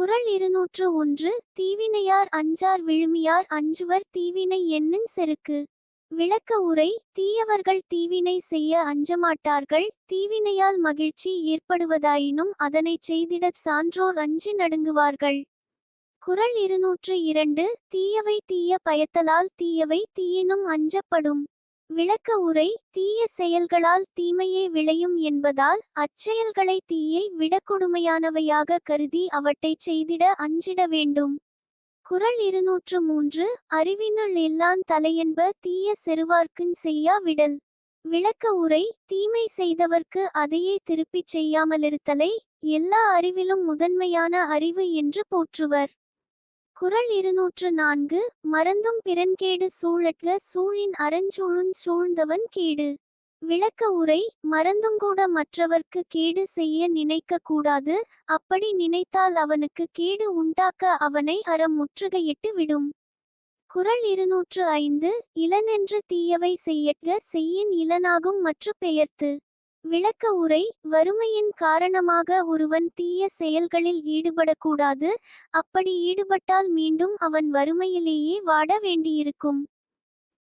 குறள் இருநூற்று ஒன்று தீவினையார் அஞ்சார் விழுமியார் அஞ்சுவர் தீவினை என்னும் செருக்கு. விளக்க உரை தீயவர்கள் தீவினை செய்ய அஞ்சமாட்டார்கள் தீவினையால் மகிழ்ச்சி ஏற்படுவதாயினும் அதனைச் செய்திடச் சான்றோர் அஞ்சி நடுங்குவார்கள். குறள் இருநூற்று இரண்டு தீயவை தீய பயத்தலால் தீயவை தீயினும் அஞ்சப்படும். விளக்க உரை தீய செயல்களால் தீமையே விளையும் என்பதால் அச்செயல்களை தீயை விட கொடுமையானவையாக கருதி அவற்றைச் செய்திட அஞ்சிட வேண்டும். குறள் இருநூற்று மூன்று அறிவினுள் எல்லான் தலையென்ப தீய செருவார்க்குஞ் செய்யா விடல். விளக்க உரை தீமை செய்தவர்க்கு அதையே திருப்பிச் செய்யாமலிருத்தலை எல்லா அறிவிலும் முதன்மையான அறிவு என்று போற்றுவர். குறள் இருநூற்று நான்கு மறந்தும் பிறன்கேடு சூழற்க சூழின் அறஞ்சூழுஞ் சூழ்ந்தவன் கேடு. விளக்க உரை மறந்துங்கூட மற்றவர்க்கு கேடு செய்ய நினைக்க கூடாது அப்படி நினைத்தால் அவனுக்கு கேடு உண்டாக்க அவனை அறம் முற்றுகையிட்டு விடும். குறள் இருநூற்று ஐந்து இளனென்று தீயவை செய்யற்க செய்யின் இளனாகும் மற்ற பெயர்த்து. விளக்க உரை வறுமையின் காரணமாக ஒருவன் தீய செயல்களில் ஈடுபடக்கூடாது அப்படி ஈடுபட்டால் மீண்டும் அவன் வறுமையிலேயே வாட வேண்டியிருக்கும்.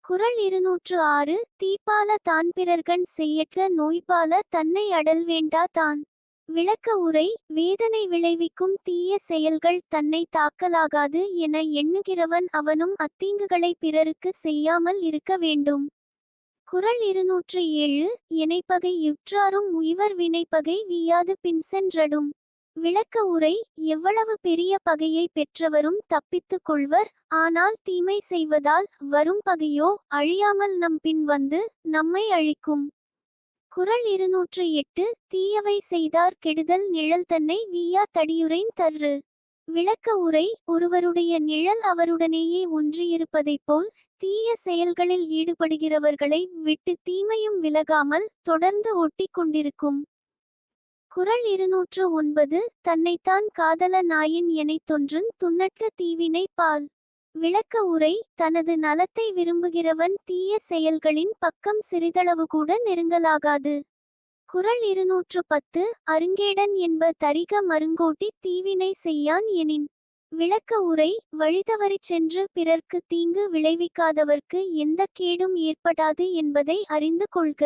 குறள் இருநூற்று ஆறு தீப்பால தான் பிறர்கண் செய்யற்க நோய்பால தன்னை அடல் வேண்டா தான். விளக்க உரை வேதனை விளைவிக்கும் தீய செயல்கள் தன்னை தாக்கலாகாது என எண்ணுகிறவன் அவனும் அத்தீங்குகளை பிறருக்கு செய்யாமல் இருக்க வேண்டும். குறள் இருநூற்று ஏழு இணைப்பகை யுற்றாரும் உய்வர் வினைப்பகை வீயாது பின் சென்றடும். விளக்க உரை எவ்வளவு பெரிய பகையை பெற்றவரும் தப்பித்துக் கொள்வர். ஆனால் தீமை செய்வதால் வரும் பகையோ அழியாமல் நம் பின் வந்து நம்மை அழிக்கும் குறள் இருநூற்று எட்டு தீயவை செய்தார் கெடுதல் நிழல் தன்னை வீயா தடியுரைன் தர்று. விளக்க உரை ஒருவருடைய நிழல் அவருடனேயே ஒன்றியிருப்பதைப் போல் தீய செயல்களில் ஈடுபடுகிறவர்களை விட்டு தீமையும் விலகாமல் தொடர்ந்து ஒட்டி கொண்டிருக்கும் குறள் இருநூற்று ஒன்பது தன்னைத்தான் காதல நாயின் எனைத் தொன்றும் துண்ணற்க தீவினை பால் விளக்க உரை தனது நலத்தை விரும்புகிறவன் தீய செயல்களின் பக்கம் சிறிதளவு கூட நெருங்கலாகாது. குறள் இருநூற்று பத்து அருங்கேடன் என்ப தரிக மருங்கோட்டி தீவினை செய்யான் எனின். விளக்க உரை வழிதவறிச் சென்று பிறர்க்கு தீங்கு விளைவிக்காதவர்க்கு எந்த கேடும் ஏற்படாது என்பதை அறிந்து கொள்க.